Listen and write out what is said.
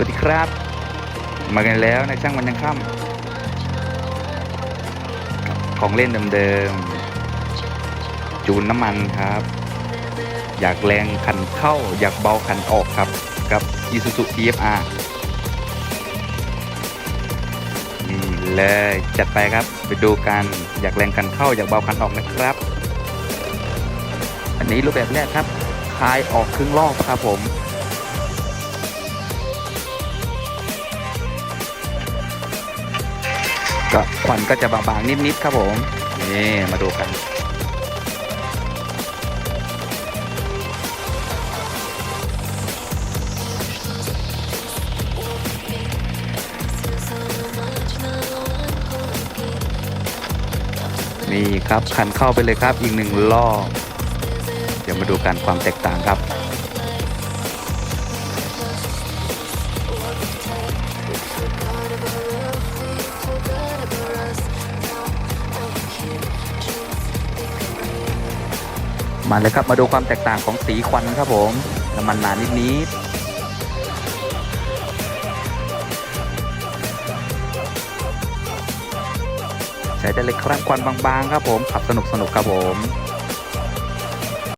วัสดีครับ มากันแล้วในช่างวันยังค่ำของเล่นเดิมๆ จูนน้ำมันครับ อยากแรงขันเข้า อยากเบาขันออกครับ กับ Isuzu TFR นี่เลยจัดไปครับ ไปดูกัน อยากแรงขันเข้า อยากเบาขันออกนะครับ อันนี้รูปแบบแรกครับคลายออกครึ่งรอบครับผม ก็ควันก็จะบางๆนิดๆครับผมนี่มาดูกันนี่ครับคันเข้าไปเลยครับอีกหนึ่งรอบ เดี๋ยวมาดูกันความแตกต่างครับ มาเลยครับมาดูความแตกต่างของสีควันครับผมน้ำมันหนานิดนิดใช้ได้เลยครับควันบางๆครับผมขับสนุกสนุกครับผม